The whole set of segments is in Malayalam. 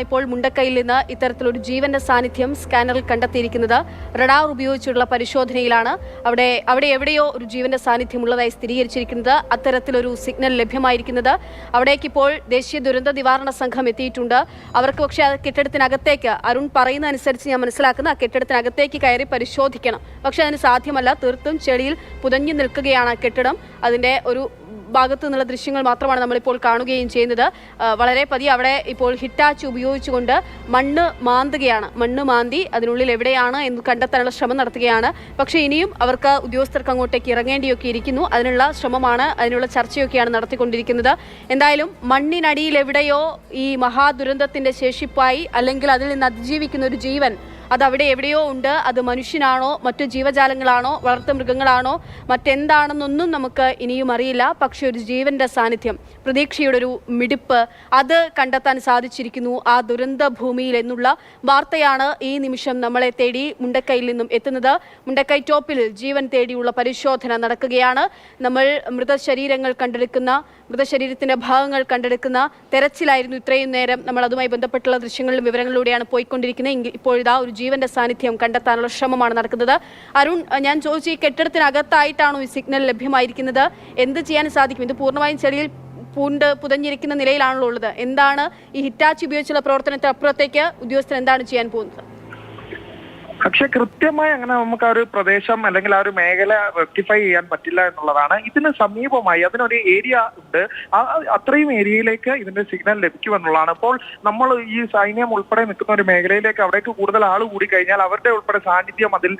ഇപ്പോൾ മുണ്ടക്കയിൽ നിന്ന് ഇത്തരത്തിലൊരു ജീവന്റെ സാന്നിധ്യം സ്കാനറിൽ കണ്ടെത്തിയിരിക്കുന്നത് റഡാർ ഉപയോഗിച്ചുള്ള പരിശോധനയിലാണ്. അവിടെ അവിടെ എവിടെയോ ഒരു ജീവന്റെ സാന്നിധ്യം ഉള്ളതായി സ്ഥിരീകരിച്ചിരിക്കുന്നത്. അത്തരത്തിലൊരു സിഗ്നൽ ലഭ്യമായിരിക്കുന്നത് അവിടേക്ക് ഇപ്പോൾ ദേശീയ ദുരന്ത നിവാരണ സംഘം എത്തിയിട്ടുണ്ട്. അവർക്ക് പക്ഷേ ആ കെട്ടിടത്തിനകത്തേക്ക് അരുൺ പറയുന്ന അനുസരിച്ച് ഞാൻ മനസ്സിലാക്കുന്ന ആ കെട്ടിടത്തിനകത്തേക്ക് കയറി പരിശോധിക്കണം. പക്ഷേ അതിന് സാധ്യമല്ല. തീർത്തും ചെളിയിൽ പുതഞ്ഞു നിൽക്കുകയാണ് കെട്ടിടം. അതിന്റെ ഒരു ഭാഗത്തു നിന്നുള്ള ദൃശ്യങ്ങൾ മാത്രമാണ് നമ്മളിപ്പോൾ കാണുകയും ചെയ്യുന്നത്. വളരെ പതിയെ അവിടെ ഇപ്പോൾ ഹിറ്റാച്ച് ഉപയോഗിച്ചുകൊണ്ട് മണ്ണ് മാന്തുകയാണ്. മണ്ണ് മാന്തി അതിനുള്ളിൽ എവിടെയാണ് എന്ന് കണ്ടെത്താനുള്ള ശ്രമം നടത്തുകയാണ്. പക്ഷേ ഇനിയും അവർക്ക് ഉദ്യോഗസ്ഥർക്ക് അങ്ങോട്ടേക്ക് ഇറങ്ങേണ്ടിയൊക്കെ ഇരിക്കുന്നു. അതിനുള്ള ശ്രമമാണ് അതിനുള്ള ചർച്ചയൊക്കെയാണ് നടത്തിക്കൊണ്ടിരിക്കുന്നത്. എന്തായാലും മണ്ണിനടിയിൽ എവിടെയോ ഈ മഹാദുരന്തത്തിന്റെ ശേഷിപ്പായി അല്ലെങ്കിൽ അതിൽ നിന്ന് അതിജീവിക്കുന്ന ഒരു ജീവൻ അത് അവിടെ എവിടെയോ ഉണ്ട്. അത് മനുഷ്യനാണോ? മറ്റു ജീവജാലങ്ങളാണോ? വളർത്തു മൃഗങ്ങളാണോ? മറ്റെന്താണെന്നൊന്നും നമുക്ക് ഇനിയും അറിയില്ല. പക്ഷെ ഒരു ജീവന്റെ സാന്നിധ്യം പ്രതീക്ഷയുടെ ഒരു മിടിപ്പ് അത് കണ്ടെത്താൻ സാധിച്ചിരിക്കുന്നു ആ ദുരന്ത ഭൂമിയിൽ എന്നുള്ള വാർത്തയാണ് ഈ നിമിഷം നമ്മളെ തേടി മുണ്ടക്കൈയിൽ നിന്നും എത്തുന്നത്. മുണ്ടക്കൈ ടോപ്പിൽ ജീവൻ തേടിയുള്ള പരിശോധന നടക്കുകയാണ്. നമ്മൾ മൃതശരീരങ്ങൾ കണ്ടെടുക്കുന്ന മൃതശരീരത്തിന്റെ ഭാഗങ്ങൾ കണ്ടെടുക്കുന്ന തെരച്ചിലായിരുന്നു ഇത്രയും നേരം നമ്മൾ അതുമായി ബന്ധപ്പെട്ടുള്ള ദൃശ്യങ്ങളിലും വിവരങ്ങളിലൂടെയാണ് പോയിക്കൊണ്ടിരിക്കുന്നത്. ഇപ്പോൾ ഒരു ജീവന്റെ സാന്നിധ്യം കണ്ടെത്താനുള്ള ശ്രമമാണ് നടക്കുന്നത്. അരുൺ ഞാൻ ചോദിച്ചു ഈ കെട്ടിടത്തിനകത്തായിട്ടാണോ ഈ സിഗ്നൽ ലഭ്യമായിരിക്കുന്നത്? എന്ത് ചെയ്യാൻ സാധിക്കും? ഇത് പൂർണമായും ചെളിയിൽ പൂണ്ട് പുതഞ്ഞിരിക്കുന്ന നിലയിലാണല്ലോ ഉള്ളത്. എന്താണ് ഈ ഹിറ്റാച്ചി ഉപയോഗിച്ചുള്ള പ്രവർത്തനത്തിന് അപ്പുറത്തേക്ക് ഉദ്യോഗസ്ഥർ എന്താണ് ചെയ്യാൻ പോകുന്നത്? പക്ഷെ കൃത്യമായി അങ്ങനെ നമുക്ക് ആ ഒരു പ്രദേശം അല്ലെങ്കിൽ ആ ഒരു മേഖല റെക്ടിഫൈ ചെയ്യാൻ പറ്റില്ല എന്നുള്ളതാണ്. ഇതിന് സമീപമായി അതിനൊരു ഏരിയ ഉണ്ട്. അത്രയും ഏരിയയിലേക്ക് ഇതിന്റെ സിഗ്നൽ ലഭിക്കുമെന്നുള്ളതാണ്. അപ്പോൾ നമ്മൾ ഈ സൈന്യം ഉൾപ്പെടെ നിൽക്കുന്ന ഒരു മേഖലയിലേക്ക് അവിടേക്ക് കൂടുതൽ ആൾ കൂടി കഴിഞ്ഞാൽ അവരുടെ ഉൾപ്പെടെ സാന്നിധ്യം അതിൽ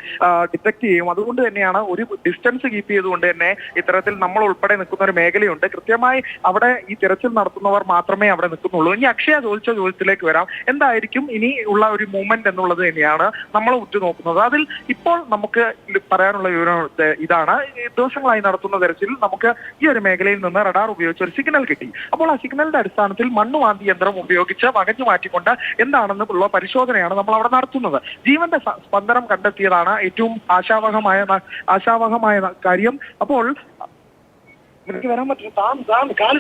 ഡിറ്റക്ട് ചെയ്യും. അതുകൊണ്ട് തന്നെയാണ് ഒരു ഡിസ്റ്റൻസ് കീപ്പ് ചെയ്തുകൊണ്ട് തന്നെ ഇത്തരത്തിൽ നമ്മൾ ഉൾപ്പെടെ നിൽക്കുന്ന ഒരു മേഖലയുണ്ട്. കൃത്യമായി അവിടെ ഈ തിരച്ചിൽ നടത്തുന്നവർ മാത്രമേ അവിടെ നിൽക്കുന്നുള്ളൂ. ഇനി അക്ഷയ ചോദിച്ച ചോദ്യത്തിലേക്ക് വരാം. എന്തായിരിക്കും ഇനി ഉള്ള ഒരു മൂവ്മെന്റ് എന്നുള്ളത് തന്നെയാണ് നമ്മൾ ഉറ്റുനോക്കുന്നത് അതിൽ ഇപ്പോൾ നമുക്ക് പറയാനുള്ള വിവരം ഇതാണ്. ദിവസങ്ങളായി നടത്തുന്ന തിരച്ചിൽ നമുക്ക് ഈ ഒരു മേഖലയിൽ നിന്ന് റഡാർ ഉപയോഗിച്ച് ഒരു സിഗ്നൽ കിട്ടി. അപ്പോൾ ആ സിഗ്നലിന്റെ അടിസ്ഥാനത്തിൽ മണ്ണുമാന്തി യന്ത്രം ഉപയോഗിച്ച് വകഞ്ഞു മാറ്റിക്കൊണ്ട് എന്താണെന്ന് ഉള്ള പരിശോധനയാണ് നമ്മൾ അവിടെ നടത്തുന്നത്. ജീവന്റെ സ്പന്ദനം കണ്ടെത്തിയതാണ് ഏറ്റവും ആശാവഹമായ ആശാവഹമായ കാര്യം. അപ്പോൾ എനിക്ക് വരാൻ പറ്റില്ല. താൻ താൻ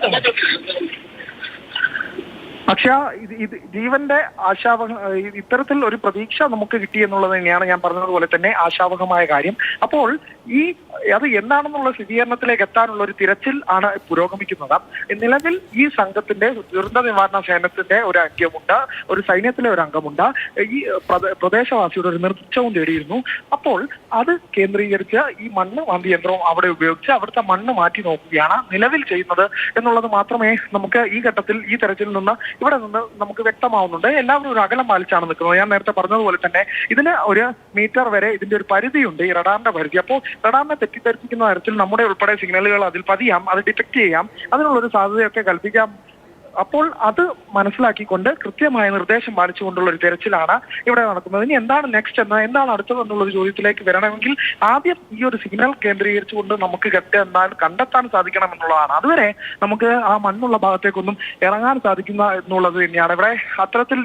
ഇത് ഇത് ജീവന്റെ ആശാവഹ ഇത് ഇത്തരത്തിൽ ഒരു പ്രതീക്ഷ നമുക്ക് കിട്ടി എന്നുള്ളത് തന്നെയാണ് ഞാൻ പറഞ്ഞതുപോലെ തന്നെ ആശാവഹമായ കാര്യം. അപ്പോൾ ഈ അത് എന്താണെന്നുള്ള സ്ഥിരീകരണത്തിലേക്ക് എത്താനുള്ള ഒരു തിരച്ചിൽ ആണ് പുരോഗമിക്കുന്നത്. നിലവിൽ ഈ സംഘത്തിന്റെ ദുരന്ത നിവാരണ സേനത്തിന്റെ ഒരു അംഗമുണ്ട് ഒരു സൈന്യത്തിലെ ഒരു അംഗമുണ്ട്. ഈ പ്രദേ- പ്രദേശവാസിയുടെ ഒരു നിർദ്ദേശവും തേടിയിരുന്നു. അപ്പോൾ അത് കേന്ദ്രീകരിച്ച് ഈ മണ്ണ് വാന്തി യന്ത്രവും അവിടെ ഉപയോഗിച്ച് അവിടുത്തെ മണ്ണ് മാറ്റി നോക്കുകയാണ് നിലവിൽ ചെയ്യുന്നത് എന്നുള്ളത് മാത്രമേ നമുക്ക് ഈ ഘട്ടത്തിൽ ഈ തെരച്ചിൽ നിന്ന് ഇവിടെ നിന്ന് നമുക്ക് വ്യക്തമാവുന്നുണ്ട്. എല്ലാവരും ഒരു അകലം പാലിച്ചാണ് നിൽക്കുന്നത്. ഞാൻ നേരത്തെ പറഞ്ഞതുപോലെ തന്നെ ഇതിന് ഒരു മീറ്റർ വരെ ഇതിന്റെ ഒരു പരിധിയുണ്ട് ഈ റഡാറിന്റെ പരിധി. അപ്പോൾ റഡാറിനെ തെറ്റിദ്ധരിപ്പിക്കുന്ന തരത്തിൽ നമ്മുടെ ഉൾപ്പെടെ സിഗ്നലുകൾ അതിൽ പതിയാം അത് ഡിറ്റക്ട് ചെയ്യാം അതിനുള്ള ഒരു സാധ്യതയൊക്കെ കൽപ്പിക്കാം. അപ്പോൾ അത് മനസ്സിലാക്കിക്കൊണ്ട് കൃത്യമായ നിർദ്ദേശം പാലിച്ചുകൊണ്ടുള്ള ഒരു തെരച്ചിലാണ് ഇവിടെ നടക്കുന്നത്. ഇനി എന്താണ് നെക്സ്റ്റ് എന്ന് എന്താണ് അടുത്തത് എന്നുള്ള ഒരു ചോദ്യത്തിലേക്ക് വരണമെങ്കിൽ ആദ്യം ഈ ഒരു സിഗ്നൽ കേന്ദ്രീകരിച്ചുകൊണ്ട് നമുക്ക് കെട്ട് എന്നാൽ കണ്ടെത്താൻ സാധിക്കണം എന്നുള്ളതാണ്. അതുവരെ നമുക്ക് ആ മണ്ണുള്ള ഭാഗത്തേക്കൊന്നും ഇറങ്ങാൻ സാധിക്കുന്ന എന്നുള്ളത് തന്നെയാണ്. ഇവിടെ അത്തരത്തിൽ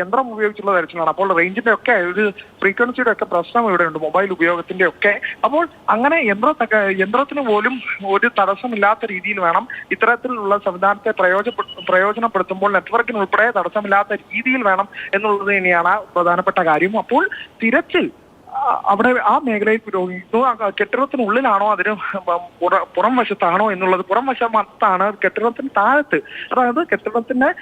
യന്ത്രം ഉപയോഗിച്ചുള്ള തെരച്ചിലാണ്. അപ്പോൾ റേഞ്ചിന്റെ ഒക്കെ ഒരു ഫ്രീക്വൻസിയുടെ ഒക്കെ പ്രശ്നം ഇവിടെ ഉണ്ട്. മൊബൈൽ ഉപയോഗത്തിന്റെ ഒക്കെ. അപ്പോൾ അങ്ങനെ യന്ത്രത്തൊക്കെ യന്ത്രത്തിന് പോലും ഒരു തടസ്സമില്ലാത്ത രീതിയിൽ വേണം ഇത്തരത്തിലുള്ള സംവിധാനത്തെ പ്രയോജന പ്രയോജനപ്പെടുത്തുമ്പോൾ നെറ്റ്വർക്കിന് ഉൾപ്പെടെ തടസ്സമില്ലാത്ത രീതിയിൽ വേണം എന്നുള്ളത് തന്നെയാണ് പ്രധാനപ്പെട്ട കാര്യം. അപ്പോൾ തിരച്ചിൽ അവിടെ ആ മേഖലയിൽ പുരോഗമിക്കുന്നു. കെട്ടിടത്തിനുള്ളിലാണോ അതിന് പുറ- വശത്താണോ എന്നുള്ളത് പുറം വശത്താണ് കെട്ടിടത്തിന് താഴത്ത്. അതായത് കെട്ടിടത്തിന്റെ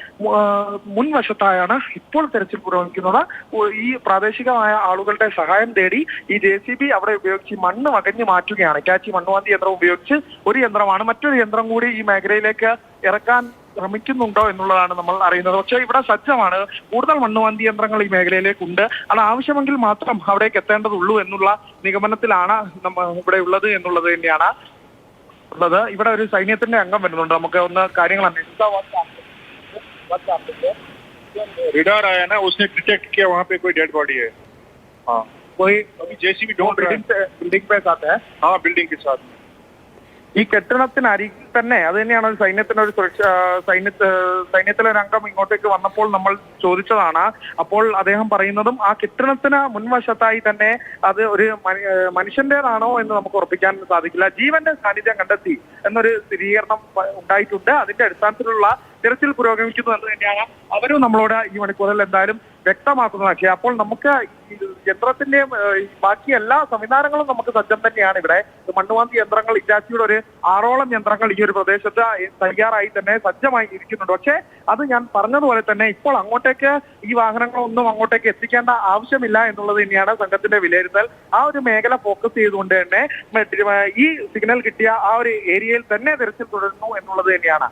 മുൻവശത്തായാണ് ഇപ്പോൾ തെരച്ചിൽ പുരോഗമിക്കുന്നത്. ഈ പ്രാദേശികമായ ആളുകളുടെ സഹായം തേടി ഈ ജെ സി ബി അവിടെ ഉപയോഗിച്ച് മണ്ണ് വകഞ്ഞു മാറ്റുകയാണ്. കാച്ചി മണ്ണുവാന്തി യന്ത്രം ഉപയോഗിച്ച് ഒരു യന്ത്രമാണ്. മറ്റൊരു യന്ത്രം കൂടി ഈ മേഖലയിലേക്ക് ഇറക്കാൻ ശ്രമിക്കുന്നുണ്ടോ എന്നുള്ളതാണ് നമ്മൾ അറിയുന്നത് പക്ഷേ ഇവിടെ സജ്ജമാണ് കൂടുതൽ മണ്ണുമാന്തി യന്ത്രങ്ങൾ ഈ മേഖലയിലേക്ക് ഉണ്ട് അത് ആവശ്യമെങ്കിൽ മാത്രം അവിടേക്ക് എത്തേണ്ടതുള്ളൂ എന്നുള്ള നിഗമനത്തിലാണ് നമ്മ ഇവിടെ ഉള്ളത് എന്നുള്ളത് തന്നെയാണ് ഉള്ളത് ഇവിടെ ഒരു സൈന്യത്തിന്റെ അംഗം വരുന്നുണ്ട് നമുക്ക് ഒന്ന് കാര്യങ്ങൾ അന്വേഷിക്കാം रिडार आया ना उसने डिटेक्ट किया वहाँ पे कोई डेड बॉडी है हाँ कोई अभी जेसीबी ढूंढ रहा है बिल्डिंग पे बिल्डिंग पे साथ है हाँ बिल्डिंग के साथ में ഈ കെട്ടിടത്തിനരികിൽ തന്നെ. അത് തന്നെയാണ് സൈന്യത്തിന്റെ ഒരു സുരക്ഷ സൈന്യ സൈന്യത്തിലെ ഒരു അംഗം ഇങ്ങോട്ടേക്ക് വന്നപ്പോൾ നമ്മൾ ചോദിച്ചതാണ്. അപ്പോൾ അദ്ദേഹം പറയുന്നതും ആ കെട്ടിടത്തിന് മുൻവശത്തായി തന്നെ അത് ഒരു മനു- മനുഷ്യന്റേതാണോ എന്ന് നമുക്ക് ഉറപ്പിക്കാൻ സാധിക്കില്ല. ജീവന്റെ സാന്നിധ്യം കണ്ടെത്തി എന്നൊരു സ്ഥിരീകരണം ഉണ്ടായിട്ടുണ്ട്. അതിന്റെ അടിസ്ഥാനത്തിലുള്ള തിരച്ചിൽ പുരോഗമിക്കുന്നു എന്ന് തന്നെയാണ് അവരും നമ്മളോട് ഈ മണിക്കൂറിൽ എന്തായാലും വ്യക്തമാക്കുന്നത് പക്ഷേ അപ്പോൾ നമുക്ക് യന്ത്രത്തിന്റെയും ബാക്കി എല്ലാ സംവിധാനങ്ങളും നമുക്ക് സജ്ജം തന്നെയാണ് ഇവിടെ. മണ്ണുവാന്തി യന്ത്രങ്ങൾ ഇറ്റാച്ചിയുടെ ഒരു ആറോളം യന്ത്രങ്ങൾ ഈ ഒരു പ്രദേശത്ത് തയ്യാറായി തന്നെ സജ്ജമായി ഇരിക്കുന്നുണ്ട്. പക്ഷേ അത് ഞാൻ പറഞ്ഞതുപോലെ തന്നെ ഇപ്പോൾ അങ്ങോട്ടേക്ക് ഈ വാഹനങ്ങളൊന്നും അങ്ങോട്ടേക്ക് എത്തിക്കേണ്ട ആവശ്യമില്ല എന്നുള്ളത് തന്നെയാണ് സംഘത്തിന്റെ വിലയിരുത്തൽ. ആ ഒരു മേഖല ഫോക്കസ് ചെയ്തുകൊണ്ട് തന്നെ ഈ സിഗ്നൽ കിട്ടിയ ആ ഒരു ഏരിയയിൽ തന്നെ തിരച്ചിൽ തുടരുന്നു എന്നുള്ളത് തന്നെയാണ്.